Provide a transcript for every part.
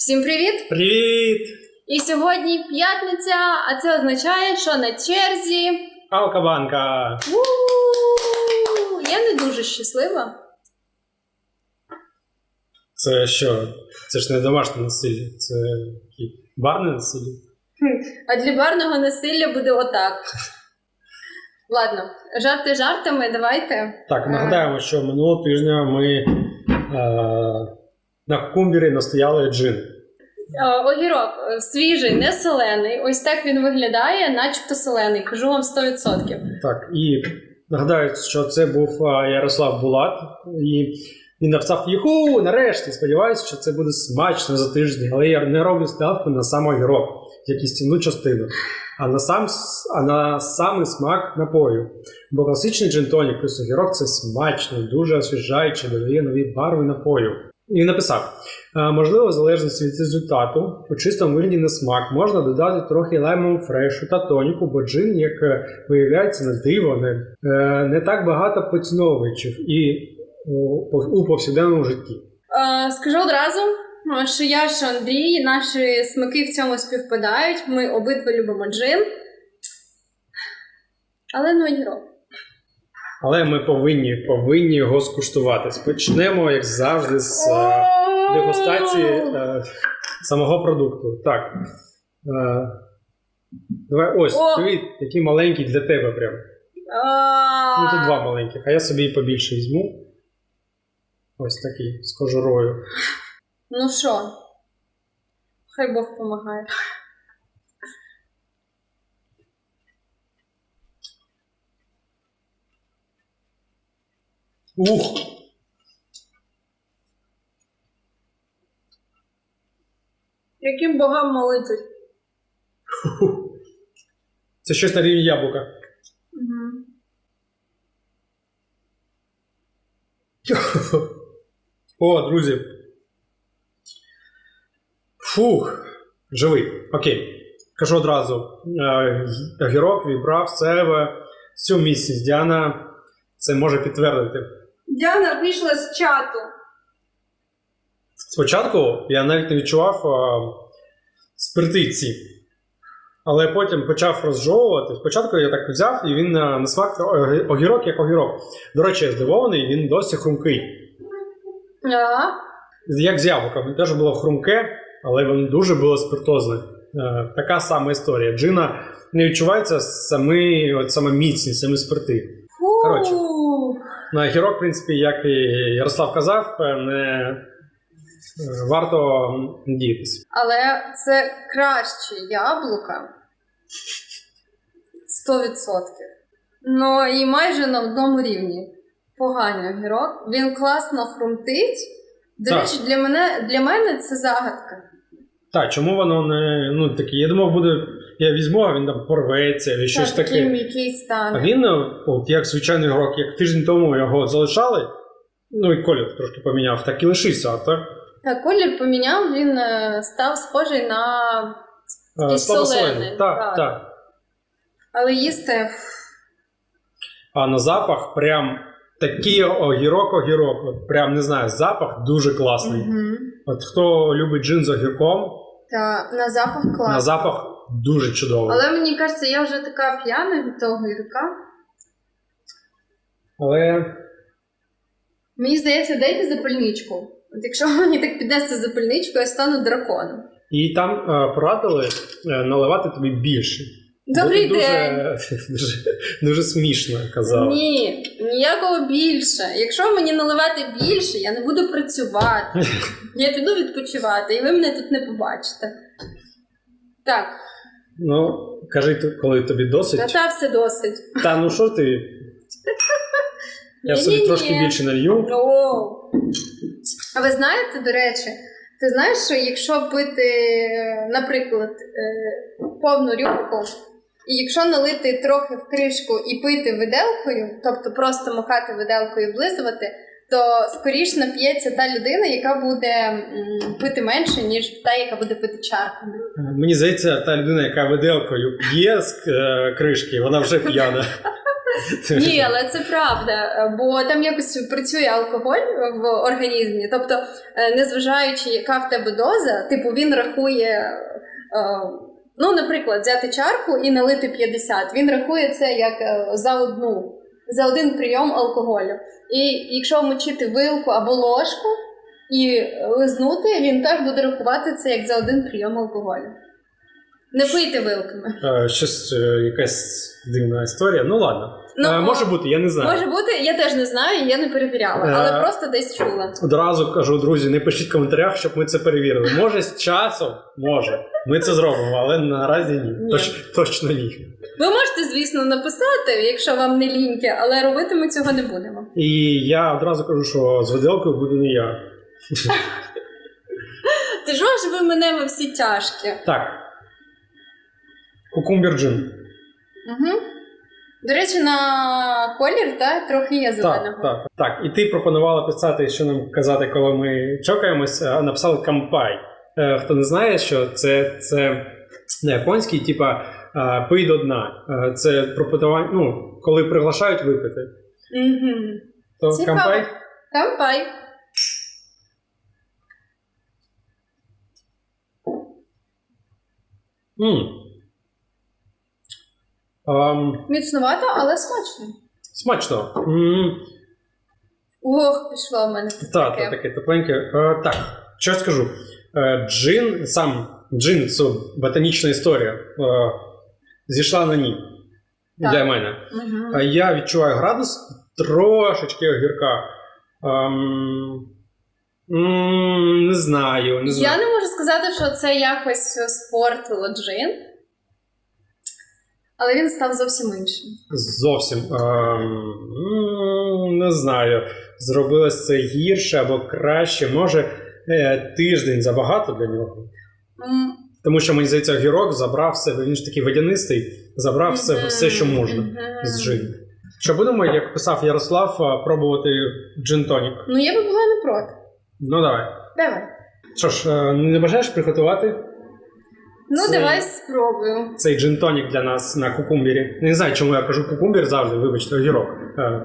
Всім привіт! Привіт! І сьогодні п'ятниця, а це означає, що на черзі. Алкабанка! У-у-у! Я не дуже щаслива. Це що? Це ж не домашнє насилля, це барне насилля. А для барного насилля буде отак. Ладно, жарти жартами, давайте. Так, нагадаємо, що минулого тижня ми е, на кумбірі настояли джин. Е, Огірок е, свіжий, не солений. Ось так він виглядає, начебто солений. Кажу вам 100%. Так, і нагадаю, що це був е, Ярослав Булат, і він написав Юху, нарешті. Сподіваюся, що це буде смачно за тиждень, але я не роблю ставку на сам огірок, як істинну частину, а на сам а на самий смак напою. Бо класичний джин-тонік плюс огірок це смачно, дуже освіжаюче, додає нові барви напою. І написав: «Е, можливо, в залежності від результату, у чистому вигляді на смак можна додати трохи лаймового фрешу та тоніку, бо джин, як е, виявляється на диво, не, е, не так багато поціновувачів і у, повсякденному житті. Скажу одразу, що я, що Андрій, наші смаки в цьому співпадають. Ми обидва любимо джин. Але не огірок. Але ми повинні, повинні його скуштувати. Почнемо, як завжди, з е, дегустації е, самого продукту. Так. Е, давай ось, О! привіт, який маленький для тебе прям. Ну, тут два маленьких, а я собі і побільше візьму. Ось такий з кожурою. Ну що? Хай Бог допомагає. Ух! Яким богам молитись? Це щось на рівні яблука. Угу. О, друзі. Фух, живий. Окей. Кажу одразу: е, огірок вібрав в себе всю місяць. Діана це може підтвердити. Діана вийшла з чату. Спочатку я навіть не відчував а, спиртиці, але потім почав розжовувати. Спочатку я так взяв, і він на, на смак огірок як огірок. До речі, я здивований, він досі хрумкий. Ага. Як з яблуком, теж було хрумке, але воно дуже було спиртозне. Е, така сама історія. Джина не відчувається самі, от саме міцність, самі спирти. Коротше. На огірок, в принципі, як і Ярослав казав, е, не е, варто діятися. Але це краще яблука. 100%. Ну і майже на одному рівні. Поганий огірок. Він класно хрумтить. До речі, для мене, для мене це загадка. Так, чому воно не. Ну, таке, я думав, буде. Я візьму, а він там порветься, і щось так, такий таке. м'який стане. А він, е, от як звичайний огірок, як тиждень тому його залишали, ну і колір трошки поміняв, так і лишився, а так. Так, колір поміняв, він е, став схожий на. е, солений, Так, так. так. Але їсти. А на запах прям такий огірок-огірок. От прям не знаю, запах дуже класний. Угу. От хто любить джин з огірком, Та на запах клас. на запах дуже чудовий. Але мені кажеться, я вже така п'яна від того гірка. Але Мені здається, дайте запальничку. От якщо мені так піднести запальничку, я стану драконом. і там е, порадили е, наливати тобі більше. Добрий ти день! Дуже, дуже, дуже смішно казав. Ні, ніякого більше. Якщо мені наливати більше, я не буду працювати. Я піду відпочивати, і ви мене тут не побачите. Так, Ну, кажи, коли тобі досить. та та все досить. Та ну що ти? Я собі трошки більше налью. А ви знаєте, до речі, ти знаєш, що якщо пити, наприклад, е, повну рюмку, і якщо налити трохи в кришку і пити виделкою, тобто просто махати виделкою і облизувати, то скоріш нап'ється та людина, яка буде пити менше, ніж та, яка буде пити чарками. Мені здається, та людина, яка виделкою п'є з е, кришки, вона вже п'яна. Ні, але це правда, е, бо там якось працює алкоголь в організмі. Тобто, е, незважаючи, яка в тебе доза, типу він рахує. е, Ну, наприклад, взяти чарку і налити 50. Він рахує це як е, за одну, за один прийом алкоголю. І якщо вмочити вилку або ложку і лизнути, він теж буде рахувати це як за один прийом алкоголю. Не пийте вилками. Е, Щось е, якась дивна історія. Ну ладно. Ну, Е, може бути, я не знаю. Може бути, я теж не знаю, я не перевіряла, Е, але просто десь чула. Одразу кажу, друзі, не пишіть в коментарях, щоб ми це перевірили. Може, з часом, може. Ми це зробимо, але наразі ні. Ні. Точ, точно ні. Ви можете, звісно, написати, якщо вам не ліньки, але робити ми цього не будемо. І я одразу кажу, що з виделкою буду не я. Ти ж ви мене ви всі тяжкі. Так. Кукумбер джин. Угу. До речі, на колір та, трохи є зеленого. Так, так, так. І ти пропонувала писати, що нам казати, коли ми чокаємось, а написали кампай. Е, Хто не знає, що це, це на японський, типа пий до дна. Е, Це пропонування, ну, коли приглашають випити. Угу. То Цікаво. кампай. Кампай. М. Ам, Міцнувато, але смачно. смачно. М, Ох, пішло в мене тут Та, таке. та, таке тепленьке. Е, так, що я скажу? Е, джин, сам джин, це ботанічна історія. Е, зійшла на ні Так. для мене. Мгм. А я відчуваю градус трошечки огірка. М, не знаю, не знаю. Я не можу сказати, що це якось спортило джин. Але він став зовсім іншим. Зовсім. Ем, не знаю. Зробилось це гірше або краще. Може, е, тиждень забагато для нього. Тому що мені здається, огірок забрав себе, він ж такий водянистий, забрав все, все, що можна з джину. Що будемо, як писав Ярослав, пробувати джин-тонік? Ну, я би була не проти. Ну давай. Давай. Що ж, е, не бажаєш приготувати Ну, Це- давай спробую. цей джин-тонік для нас на кукумбірі? Не знаю, чому я кажу кукумбір завжди, вибачте, огірок. Е,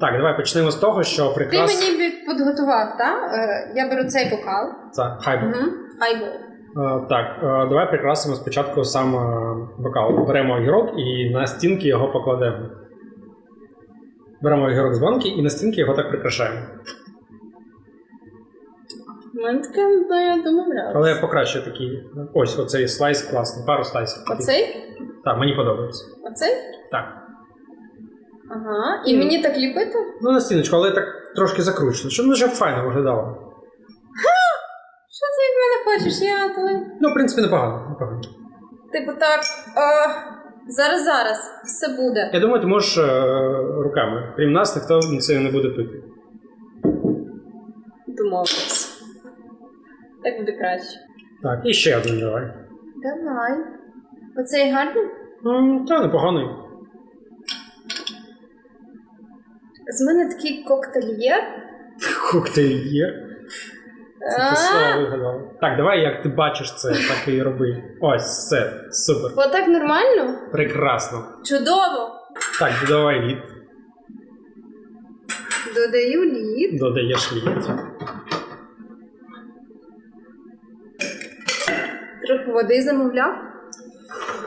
Так, давай почнемо з того, що Ти прикрас... мені під- підготував, так? Е, Я беру цей бокал. Це хайбо. Угу. Айбол. Е, Так, е, давай прикрасимо спочатку сам е, бокал. Беремо огірок і на стінки його покладемо. Беремо огірок з банки і на стінки його так прикрашаємо. Мене таке не домовлялося. Але покраще такий. Ось оцей слайс класний, пару слайсів. таких. Оцей? Так, мені подобається. Оцей? Так. Ага. І мені так ліпити? Ну, на стіночку, але так трошки закручено, щоб ну, щоб файно виглядало. Що ти від мене хочеш? Я коли. Ну, в принципі, непогано. непогано. Типу так. А, зараз, зараз. Все буде. Я думаю, ти можеш е, руками. Крім нас, ніхто це не буде пити. Домовились. Так буде краще. Так, і ще один давай. Давай. Оцей гарний? М, Та непоганий. З мене такий коктейльєр. Коктейльєр. Це А, виглядало. Так, давай, як ти бачиш це, так і роби. Ось, все, супер. Отак нормально? Прекрасно. Чудово! Так, додавай лід, Додаю лід. додаєш лід. Води замовляв,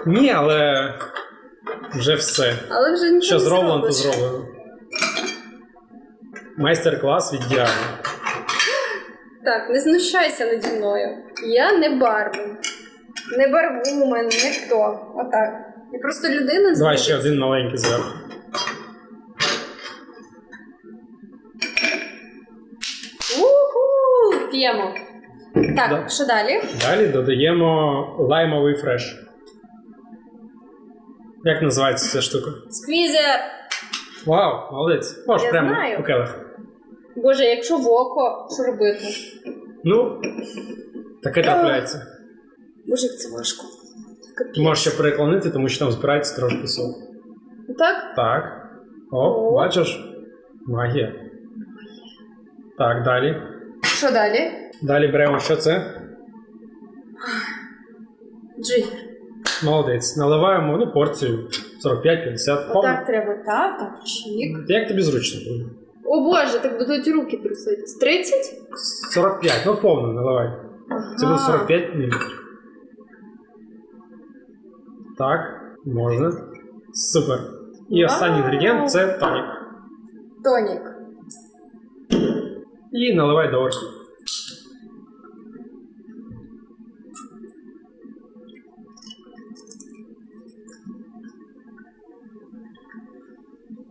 Ні, але вже все. але вже нічого Що не зроблено, то зробиш. зроблено. Майстер-клас від Діани. Так, не знущайся наді мною. Я не бармен. Не барвумен, не хто. Отак. Я просто людина з Давай ще один маленький зверху. Уху! П'ємо. Так, Да. що далі? Далі додаємо лаймовий фреш. Як називається ця штука? Сквізер! Вау, молодець. Я прямо знаю. у келих. Боже, якщо в око, що робити? Ну, таке трапляється. Боже, як це важко. Капець. Можеш ще переклонити, тому що там збирається трошки сок. Так? Так. О, О. бачиш? Магія. Так, далі. Що далі? Далі беремо, що це? Джигер. Молодець. Наливаємо ну, порцію. 45-50. Повно. Отак треба, так, так, чік. Як тобі зручно буде? О боже, так будуть руки труситись. 30? 45, ну повно наливай. Це буде 45 мл. Так, можна. Супер. І останній інгредієнт це тонік. Тонік. І наливай до верху.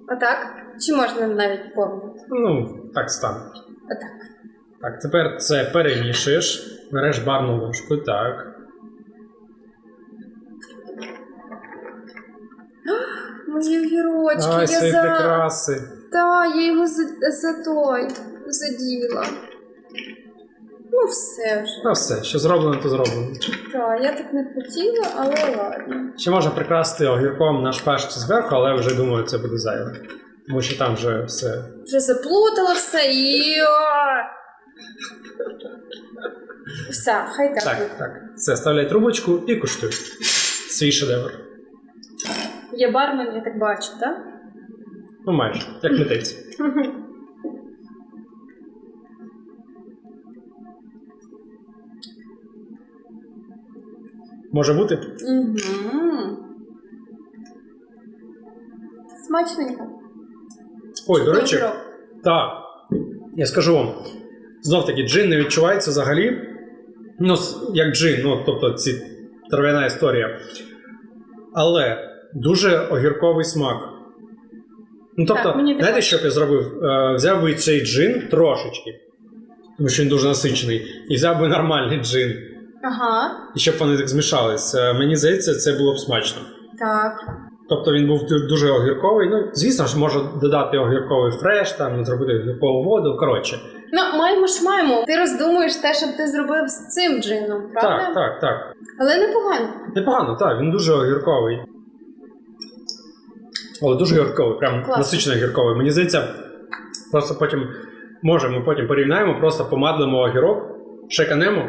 Отак? Чи можна навіть повно? Ну, так стане. Отак. Так, тепер це перемішуєш. Береш барну ложку, так. Мої огірочки, Ай, я свої за... прикраси. Та, я його за, за той заділа. Ну, все вже. Ну все, що зроблено, то зроблено. Так, я так не хотіла, але ладно. Ще можна прикрасити огірком на шпажці зверху, але вже думаю, це буде зайве. Тому що там вже все. Вже заплутала все і. Все, хай так. Так, буде. так. Все, ставляй трубочку і куштуй. Свій шедевр. Є бармен, я так бачу, так? Ну, майже, як митець. Може бути? Угу. Смачненько. Ой, до речі, так. Я скажу вам. Знов таки, джин не відчувається взагалі. Ну, як джин, ну, тобто ці трав'яна історія. Але дуже огірковий смак. Ну, тобто, Так, мені знаєте, що б я зробив? Е, взяв би цей джин трошечки, тому що він дуже насичений, і взяв би нормальний джин. Ага. І щоб вони так змішались. Е, Мені здається, це було б смачно. Так. Тобто він був дуже огірковий. Ну, звісно ж, можна додати огірковий фреш, там зробити огіркову воду. Коротше, Ну, маємо ж маємо. Ти роздумуєш те, що ти зробив з цим джином, правда? так, так, так. Але непогано. Непогано, так, він дуже огірковий. Але дуже огірковий, прям Класно. насичено огірковий. Мені здається, просто потім може, ми потім порівняємо, просто помадлимо огірок, шеканемо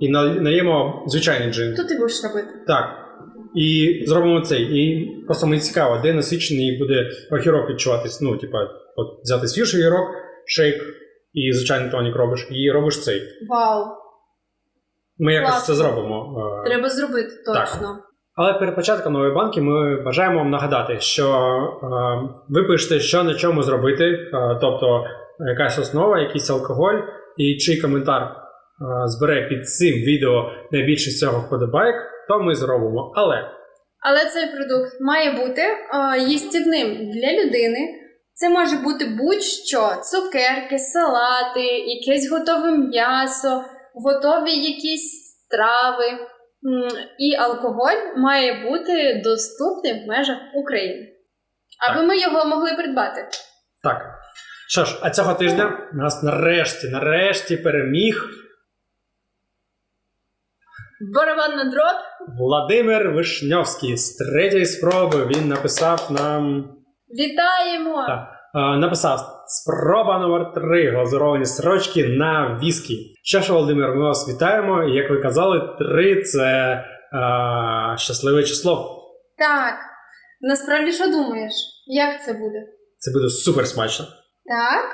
і на- наємо звичайний джин. Тут ти будеш робити. Так. І зробимо цей. І просто мені цікаво, де насичений буде огірок відчуватись. Ну, типа, от взяти свіжий огірок, шейк і звичайний тонік робиш, і робиш цей. Вау. Ми якось Класно. це зробимо. е, Треба зробити точно. Але перед початком нової банки ми бажаємо вам нагадати, що е, ви пишете, що на чому зробити, е, тобто якась основа, якийсь алкоголь, і чий коментар збере під цим відео найбільше з цього вподобайок, то ми зробимо. Але Але цей продукт має бути е, їстівним для людини. Це може бути будь-що: цукерки, салати, якесь готове м'ясо, готові якісь страви. І алкоголь має бути доступним в межах України. Аби ми його могли придбати. так. Що ж, а цього тижня нас нарешті, нарешті переміг Барабан на дрот. Владимир Вишньовський з третьої спроби. Він написав нам. Вітаємо! Так. Е, Написав спроба номер 3 глазуровані строчки на віскі. Що ж, Володимир, ми вас вітаємо. І як ви казали, 3 це е, щасливе число. Так. Насправді, що думаєш? Як це буде? Це буде супер смачно. Так?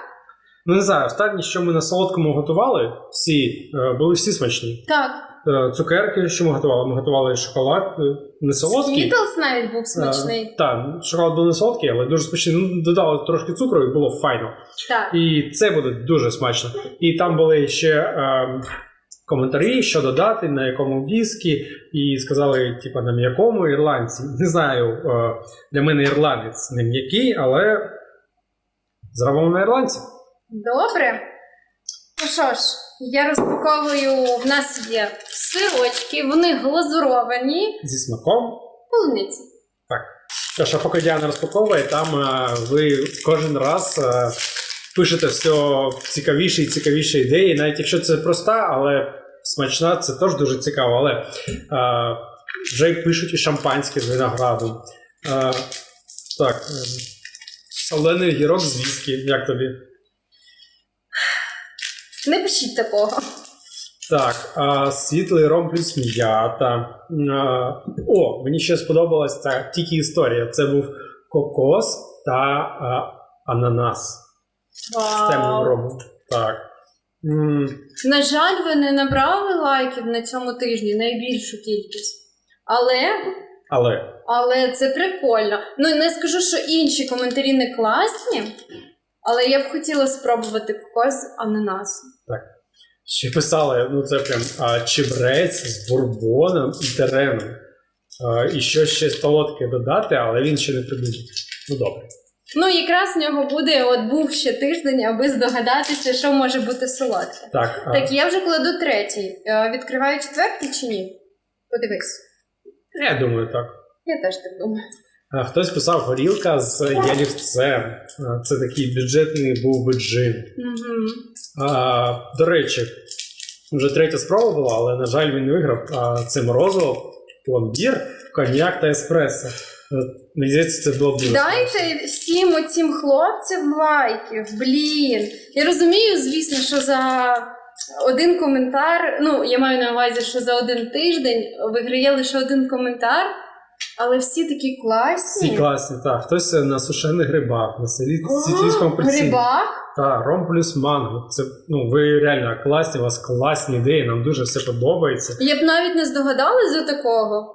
Ну не знаю, останні, що ми на солодкому готували, всі е, були всі смачні. Так. Е, Цукерки, що ми готували? Ми готували шоколад, е, не солодкий. Скітлс навіть був смачний. Так, шоколад був не солодкий, але дуже смачний. Ну, додали трошки цукру і було файно. Так. І це буде дуже смачно. І там були ще е, коментарі, що додати, на якому віскі, і сказали, типа, на м'якому ірландці. Не знаю, е, для мене ірландець не м'який, але зробимо на ірландці. Добре. Ну що ж, я розпаковую. В нас є сирочки, вони глазуровані. Зі смаком. Полуниці. Тож, а поки Діана розпаковує, там е, ви кожен раз е, пишете все цікавіші і цікавіші ідеї, навіть якщо це проста, але смачна, це теж дуже цікаво. Але е, вже й пишуть і шампанське з виноградом. Е, так, солений гірок з віскі. Як тобі? Не пишіть такого. Так, а, світлий ром плюс м'ята. О, мені ще сподобалась та тільки історія. Це був кокос та а, ананас з темним Вау. ромом. Так. М, На жаль, ви не набрали лайків на цьому тижні, найбільшу кількість. Але, але але це прикольно. Ну, не скажу, що інші коментарі не класні, але я б хотіла спробувати кокос з ананасом. ще писали, ну це прям а, чебрець з бурбоном і тереном. А, і що ще солодке додати, але він ще не придумав. Ну добре. Ну, якраз в нього буде, от був ще тиждень, аби здогадатися, що може бути солодке. Так, а, Так, я вже кладу третій. Е, Відкриваю четвертий чи ні? Подивись. я думаю, так. Я теж так думаю. А, Хтось писав горілка з ялівцем. Це такий бюджетний був би джин. Угу. А, до речі, вже третя спроба була, але, на жаль, він виграв. А, це морозиво, пломбір, коньяк та еспресо. Е, Мені здається, це було б дуже. Дайте всім оцім хлопцям лайків, блін. Я розумію, звісно, що за один коментар, ну, я маю на увазі, що за один тиждень виграє лише один коментар, але всі такі класні. Всі класні, так. Хтось на сушених грибах, на О, сітійському апельсині. Грибах? Так, ром плюс манго. Це ну ви реально класні, у вас класні ідеї, нам дуже все подобається. Я б навіть не здогадалась за такого.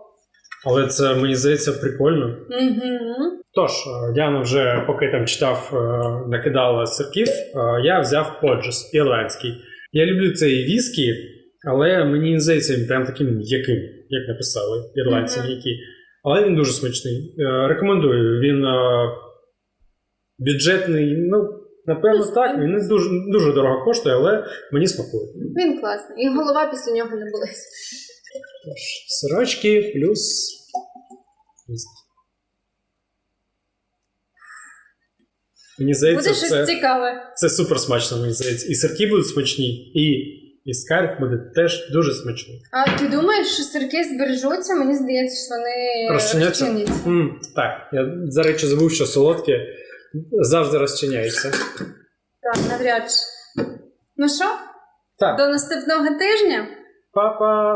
Але це мені здається прикольно. Угу. Тож, е, Діана вже поки там читав, е, накидала сирків, е, я взяв Ходжес ірландський. Я люблю цей віскі, але мені здається він прям таким м'яким, як написали ірландці м'які. Але він дуже смачний. Е, Рекомендую. Він е, бюджетний, ну, напевно, так. він- Він не дуже, дуже дорого коштує, але мені смакує. Він класний. І голова після нього не болить. Тож, сирочки плюс. Мені здається, Буде щось це... цікаве. Це супер смачно, мені здається. І сирки будуть смачні, і віскар буде теж дуже смачний. А ти думаєш, що сирки збережуться? Мені здається, що вони Розчиняться? м так, я за речі забув, що солодке завжди розчиняється. Так, навряд чи. Ну що, Так, до наступного тижня? папа.